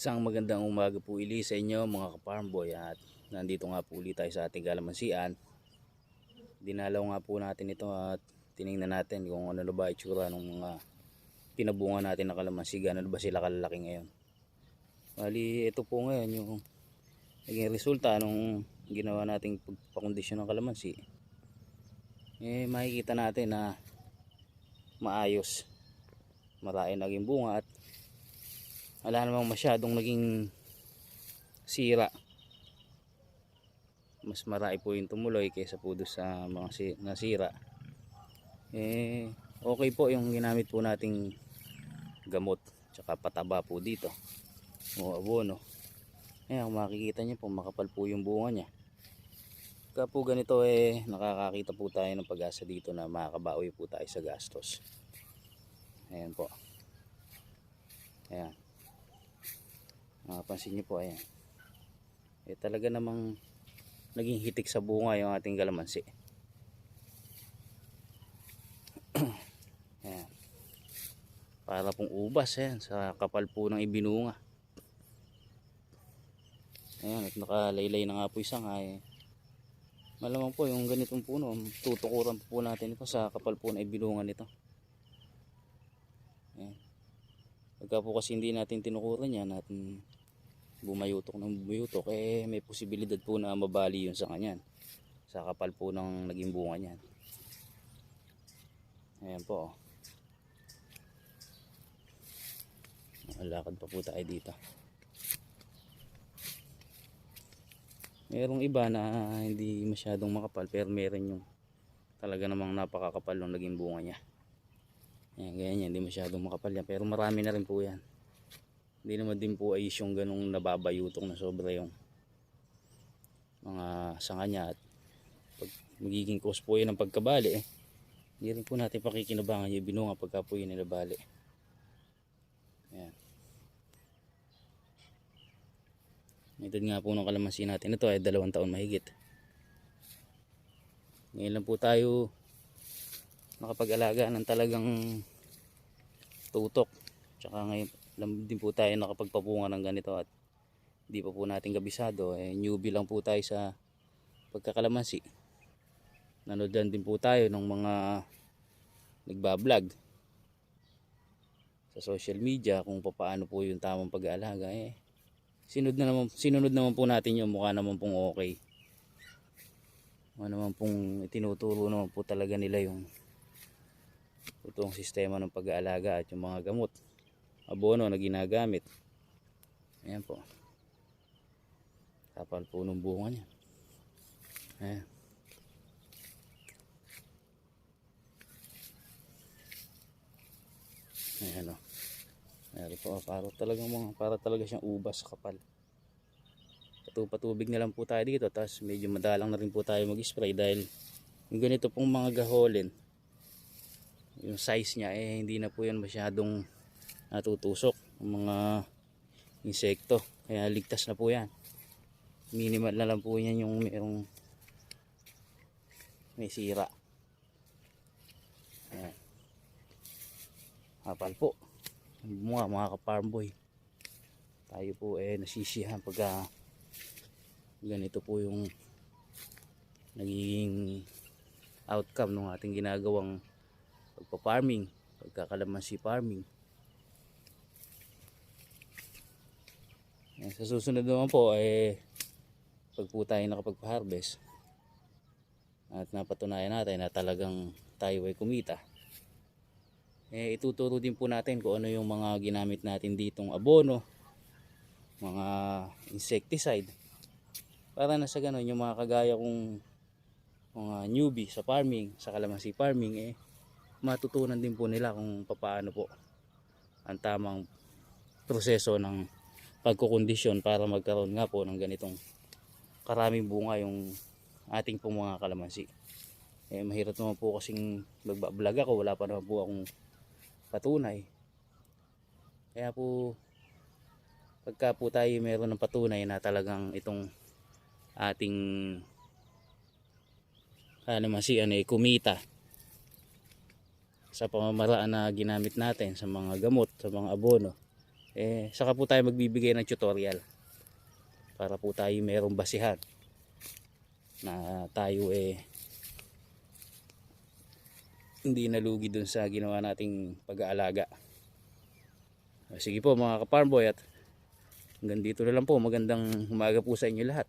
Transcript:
Isang magandang umaga po uli sa inyo mga ka-farm boy at nandito nga po ulit tayo sa ating kalamansian. Dinalaw nga po natin ito at tiningnan natin kung ano na ba itsura ng mga pinabunga natin na kalamansi, gano'n ba sila kalalaki ngayon. Bali ito po ngayon yung naging resulta nung ginawa nating pagpakondisyon ng kalamansi. Eh makikita natin na maayos. Marami naging bunga at wala namang masyadong naging sira. Mas marami po yung tumuloy kaysa po doon sa mga si nasira. Eh okay po yung ginamit po nating gamot tsaka pataba po dito. O abono. Ayan kung makikita nyo po makapal po yung bunga nya Pagka po ganito eh nakakakita po tayo ng pag-asa dito na makakabawi po tayo sa gastos. Ayan po. Ayan Mapapansin niyo po ayan. Eh talaga namang naging hitik sa bunga yung ating kalamansi. ayan. Para pong ubas ayan sa kapal po ng ibinunga. Ayan at nakalaylay na nga po isang ay malamang po yung ganitong puno tutukuran po natin ito sa kapal po na ibinunga nito. Ayan. Pagka po kasi hindi natin tinukuran yan at mm, bumayutok ng bumayutok eh may posibilidad po na mabali yun sa kanyan sa kapal po ng naging bunga niyan ayan po oh. lakad pa po tayo dito merong iba na hindi masyadong makapal pero meron yung talaga namang napakakapal ng naging bunga niya Ayan, ganyan yan, hindi masyadong makapal yan. Pero marami na rin po yan. Hindi naman din po ay yung ganong nababayutong na sobra yung mga sanga niya at pag magiging cause po yun ng pagkabali eh. Hindi rin po natin pakikinabangan yung binunga pagka po yun nilabali. Ayan. Edad nga po ng kalamansi natin ito ay dalawang taon mahigit. Ngayon lang po tayo nakapag-alaga ng talagang tutok. Tsaka ngayon lang din po tayo nakapagpapunga ng ganito at hindi pa po natin kabisado. Eh, newbie lang po tayo sa pagkakalamansi. Nanood lang din po tayo ng mga nagbablog sa social media kung paano po yung tamang pag-aalaga. Eh, sinunod, na naman, sinunod naman po natin yung mukha naman pong okay. Ano naman pong tinuturo naman po talaga nila yung itong sistema ng pag-aalaga at yung mga gamot abono na ginagamit. Ayan po. Kapal po ng bunga niya. Ayan. Ayan o ayan po para talagang mga para talaga siyang ubas kapal. Patubig na lang po tayo dito tapos medyo madalang na rin po tayo mag spray dahil yung ganito pong mga gaholin yung size niya eh hindi na po yan masyadong natutusok ng mga insekto. Kaya ligtas na po yan. Minimal na lang po yan yung merong may sira. Ayan. Hapal po. Mga mga ka-farm boy. Tayo po eh nasisiyahan pagka ganito po yung nagiging outcome ng ating ginagawang pagpa-farming, pagkakalamansi farming. Yan, sa susunod naman po eh pag po tayo nakapagpa-harvest at napatunayan natin na talagang tayo ay kumita eh ituturo din po natin kung ano yung mga ginamit natin ditong abono mga insecticide para na sa ganun yung mga kagaya kong mga newbie sa farming sa kalamansi farming eh matutunan din po nila kung paano po ang tamang proseso ng pagkukondisyon para magkaroon nga po ng ganitong karaming bunga yung ating pong mga kalamansi. Eh, mahirap naman po kasing magbablog ako, wala pa naman po akong patunay. Kaya po, pagka po tayo meron ng patunay na talagang itong ating kalamansian ay kumita sa pamamaraan na ginamit natin sa mga gamot, sa mga abono eh saka po tayo magbibigay ng tutorial para po tayo merong basihan na tayo eh hindi nalugi dun sa ginawa nating pag-aalaga. Sige po mga ka-farm boy at hanggang dito na lang po. Magandang umaga po sa inyo lahat